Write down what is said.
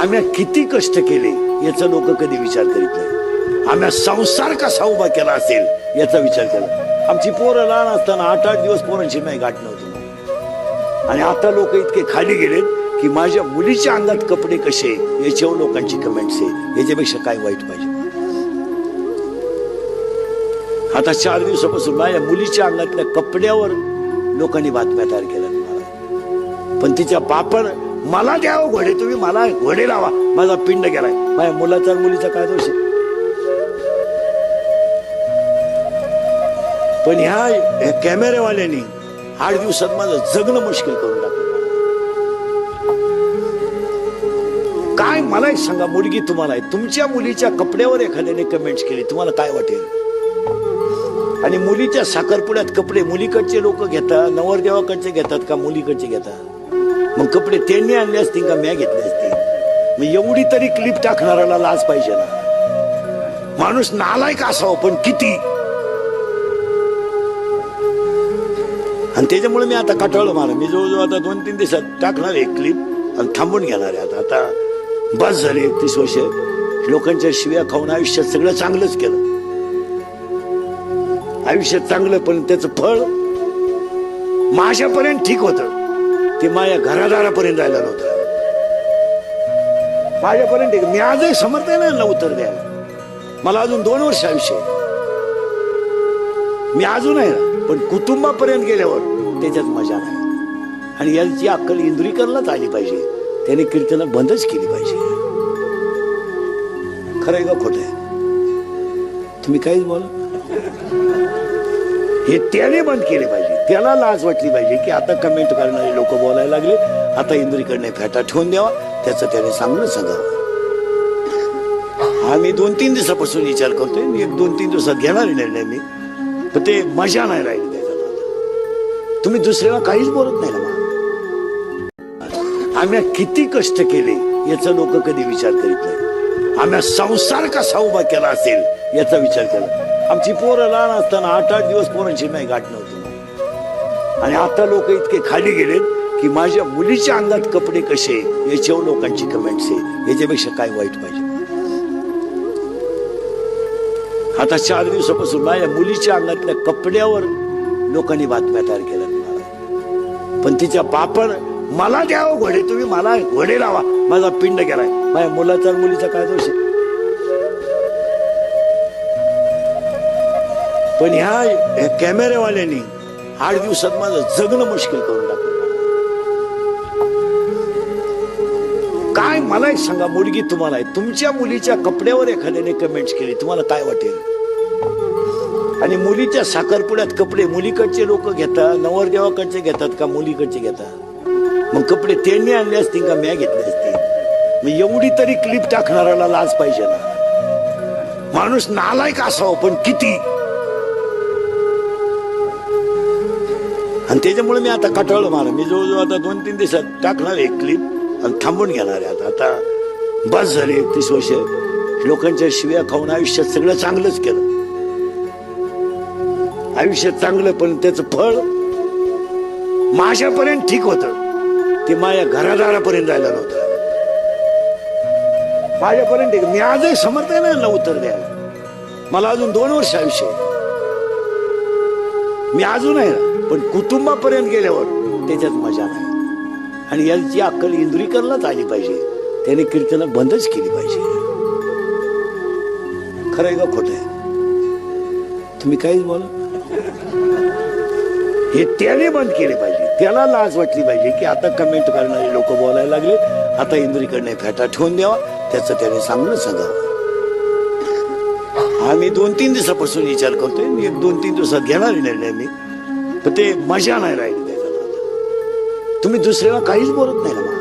आम्ही किती कष्ट केले याचा लोक कधी विचार करीत नाही. आम्ही संसार कसा उभा केला असेल याचा विचार केला. आमची पोरं लहान असताना आठ आठ दिवस पोरांची नाही गाठ नव्हती. आणि आता लोक इतके खाली गेलेत की माझ्या मुलीच्या अंगात कपडे कसे याच्यावर लोकांची कमेंट्स आहे याच्यापेक्षा काय वाईट पाहिजे? आता चार दिवसापासून माझ्या मुलीच्या अंगातल्या कपड्यावर लोकांनी बातम्या तयार केल्या पण तिच्या पापड मला द्या हो घोडे तुम्ही मला घोडे लावा. माझा पिंड गेलाय. माझ्या मुलाचा मुलीचा काय दोष आहे? पण ह्या कॅमेरेवाल्यानी आठ दिवसात माझं जगणं मुश्किल करून टाकलं. काय मला एक सांगा मुलगी तुम्हाला आहे. तुमच्या मुलीच्या कपड्यावर एखाद्याने कमेंट्स केली तुम्हाला काय वाटेल? आणि मुलीच्या साखरपुड्यात कपडे मुलीकडचे लोक घेतात नवरदेवाकडचे घेतात का मुलीकडचे घेतात? मग कपडे त्यांनी आणले असतील का म्या घेतले असतील? मग एवढी तरी क्लिप टाकणाऱ्याला लाज पाहिजे ना. माणूस नालायक असावं पण किती? आणि त्याच्यामुळे मी आता कटाळलो मला. मी जवळजवळ आता दोन तीन दिवसात टाकणार एक क्लिप आणि थांबून घेणार आहे आता. आता बस झाले एकतीस वर्ष. लोकांच्या शिव्या खाऊन आयुष्यात सगळं चांगलंच केलं. आयुष्यात चांगलं पण त्याचं फळ माझ्यापर्यंत ठीक होतं. ते माझ्या घरादारापर्यंत जायला नव्हतं. माझ्यापर्यंत मी आजही समर्थ आहे ना उत्तर द्यायला. मला अजून दोन वर्ष आयुष्य मी अजून आहे ना पण कुटुंबापर्यंत गेल्यावर त्याच्यात मजा नाही. आणि याची अक्कल इंद्रीकरलाच आली पाहिजे. त्याने कीर्तन बंदच केली पाहिजे. खरं आहे का खोट आहे? तुम्ही काहीच बोला. हे त्याने बंद केले पाहिजे. त्याला लाज वाटली पाहिजे की आता कमेंट करणारे लोक बोलायला लागले. आता इंद्रीकडने फेटा ठेवून द्यावा. त्याचं त्याने चांगलं सांगावं. हा मी दोन तीन दिवसापासून विचार करतोय. मी एक दोन तीन दिवसात घेणार निर्णय मी. पण ते मजा नाही राहिली त्याच्यात तुम्ही दुसऱ्याला काहीच बोलत नाही ना आम्ही किती कष्ट केले याचा लोक कधी विचार करीत नाही आम्ही संसार कसा उभा केला असेल याचा विचार केला. आमची पोरं लहान असताना आठ आठ दिवस पोरांची नाही गाठ नव्हती. आणि आता लोक इतके खाली गेलेत की माझ्या मुलीच्या अंगात कपडे कसे याच्यावर लोकांची कमेंट्स आहे याच्यापेक्षा काय वाईट पाहिजे? आता चार दिवसापासून माझ्या मुलीच्या अंगातल्या कपड्यावर लोकांनी बातम्या तयार केल्या मला पण तिच्या पापड मला द्यावं घोडे तुम्ही मला घोडे लावा. माझा पिंड केलाय माझ्या मुलाचा मुलीचा काय दोष आहे? पण ह्या ह्या कॅमेरेवाल्यांनी आठ दिवसात माझं जगणं मुश्किल करून टाकलं. काय मला एक सांगा मुलगी तुम्हाला आहे. तुमच्या मुलीच्या कपड्यावर एखाद्याने कमेंट्स केली तुम्हाला काय वाटेल? आणि मुलीच्या साखरपुड्यात कपडे मुलीकडचे लोक घेतात नवरदेवाकडचे घेतात का मुलीकडचे घेतात? मग कपडे त्यांनी आणले असतील का म्या घेतले असतील? मग एवढी तरी क्लिप टाकणाऱ्याला लाज पाहिजे ना. माणूस नालायक असावं पण किती आणि त्याच्यामुळे मी आता कटाळलो मला. मी जवळजवळ आता दोन तीन दिवसात टाकणार एक क्लिप आणि थांबून घेणार आहे आता. आता बस झाले एकतीस वर्ष. लोकांच्या शिव्या खाऊन आयुष्यात सगळं चांगलंच केलं. आयुष्यात चांगलं पण त्याचं फळ माझ्यापर्यंत ठीक होतं. ते माझ्या घरादारापर्यंत जायला नव्हतं. माझ्यापर्यंत ठीक मी आजही समर्थ नाही ना उत्तर द्यायला. मला अजून दोन वर्ष आयुष्य आहे. मी अजून आहे ना. पण कुटुंबापर्यंत गेल्यावर त्याच्यात मजा नाही. आणि याची अक्कल इंद्रिकरलाच आली पाहिजे. त्याने कीर्तन बंदच केली पाहिजे. खरं आहे का खोट आहे? तुम्ही काहीच बोला. हे त्याने बंद केले पाहिजे. त्याला लाज वाटली पाहिजे की आता कमेंट करणारे लोक बोलायला लागले आता इंद्रिकडने फेटा ठेवून द्यावा. त्याचं त्याने सांगणं सांगावं. आम्ही दोन तीन दिवसापासून विचार करतोय. मी एक दोन तीन दिवसात घेणार निर्णय मी. पण ते मजा नाही राहिली त्याच्यात. तुम्ही दुसऱ्याला काहीच बोलत नाही ना मग